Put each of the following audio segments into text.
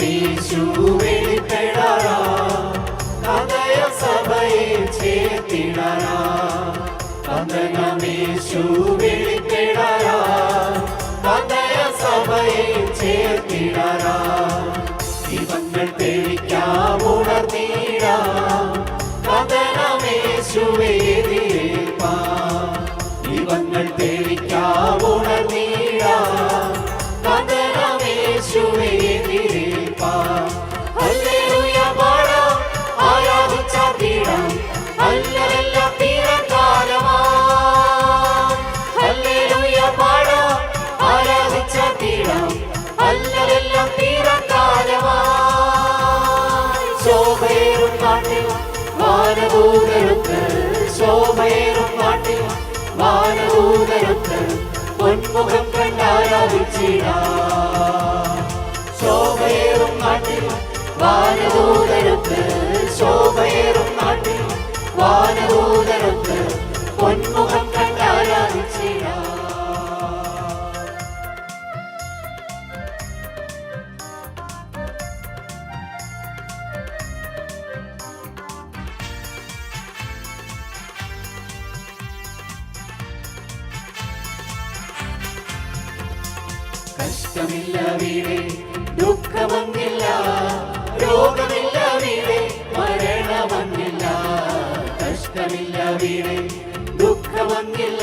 യേശുവേ വാനദൂതരൊത്ത് പൊൻമുഖം കണ്ടാരാധിച്ചിടാ. ശോഭയേറും നാട്ടിൽ വാനദൂതരൊത്ത് കഷ്ടമില്ല വീടേ ദുഃഖമൊന്നില്ല രോഗമില്ല വീടേ മരണമൊന്നില്ല. കഷ്ടമില്ല വീടേ ദുഃഖമൊന്നില്ല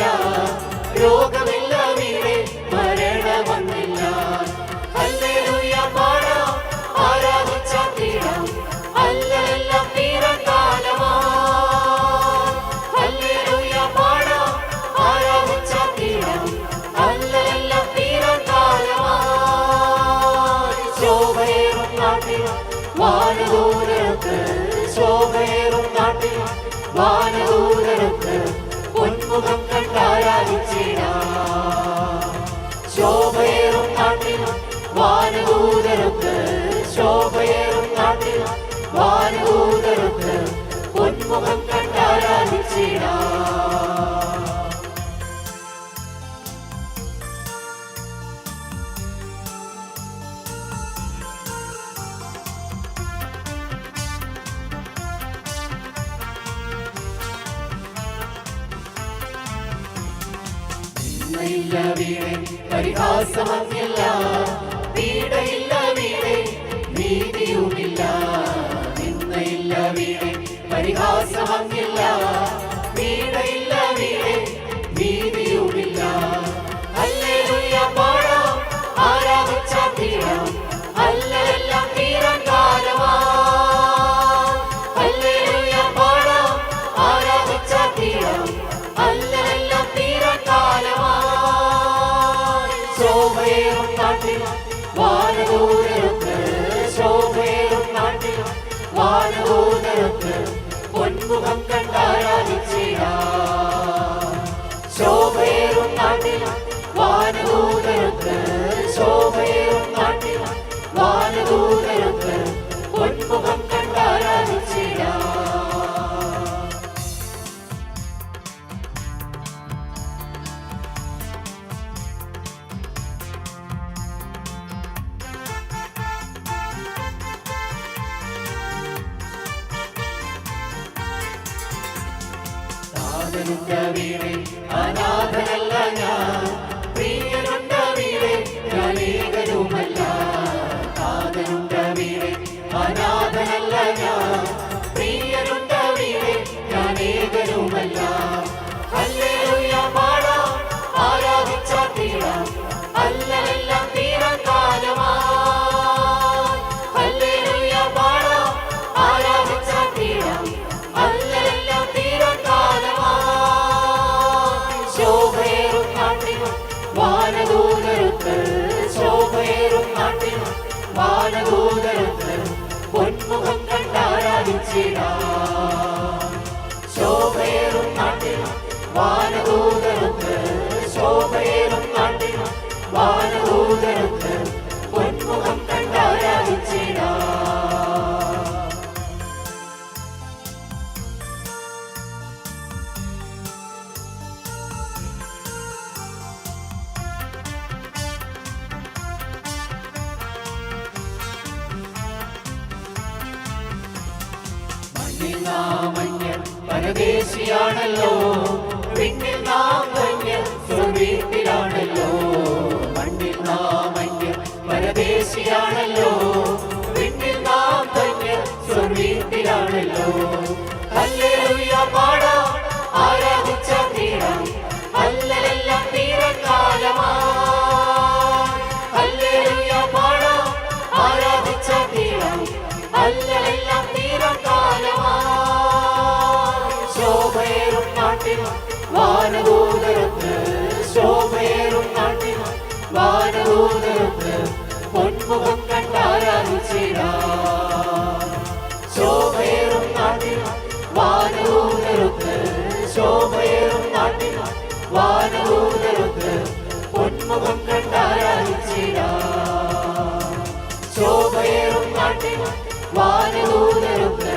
വാനലോകത്ത് വാനദൂതരൊത്ത് പൊന്മുഖം കണ്ടാരാധിച്ചിടാം ശോഭയേറും നാട്ടിലും വാനദൂതരൊത്ത് ശോഭയേറും നാട്ടിലും വാനദൂതരൊത്ത് പൊന്മുഖം കണ്ടാരാധിച്ചിടാം. പീഡയില്ല വീണേ പരിഹാസമല്ല പീഡയില്ല വീണേ നീതിയുമില്ല. നിന്നയില്ല വീണേ പരിഹാസമല്ല വാനബോധനത്ത് പൊൻമുഖം യേശുവിൻ അനാഥനല്ല ഞാൻ. വാഴ്ത്തിടും വാനഗോതരത്തരും പൊന്മുഖം കണ്ടാരാധിച്ചിടാം. ശോഭയേറും നാട്ടിലും വാനഗോതരത്തരും ശോഭയേറും നാട്ടിലും വാനഗോതരത്തരും നാമഞ്ഞർ പരദേശിയാണല്ലോ. പിന്നിൽ നാമഞ്ഞർ സ്വീട്ടിലാണല്ലോ മണ്ണിൽ നാമഞ്ഞർ പരദേശിയാണല്ലോ. പിന്നിൽ നാമഞ്ഞർ സ്വീട്ടിലാണല്ലോ പൊന്മുഖം കണ്ടാരാധിച്ചിടാം ശോഭയേറും നാട്ടിൽ വാനദൂതരത്ത്. ശോഭയേറും നാട്ടിൽ വാനദൂതരത്ത്. പൊന്മുഖം കണ്ടാരാധിച്ചിടാം ശോഭയേറും നാട്ടിൽ വാനദൂതരത്ത്. ശോഭ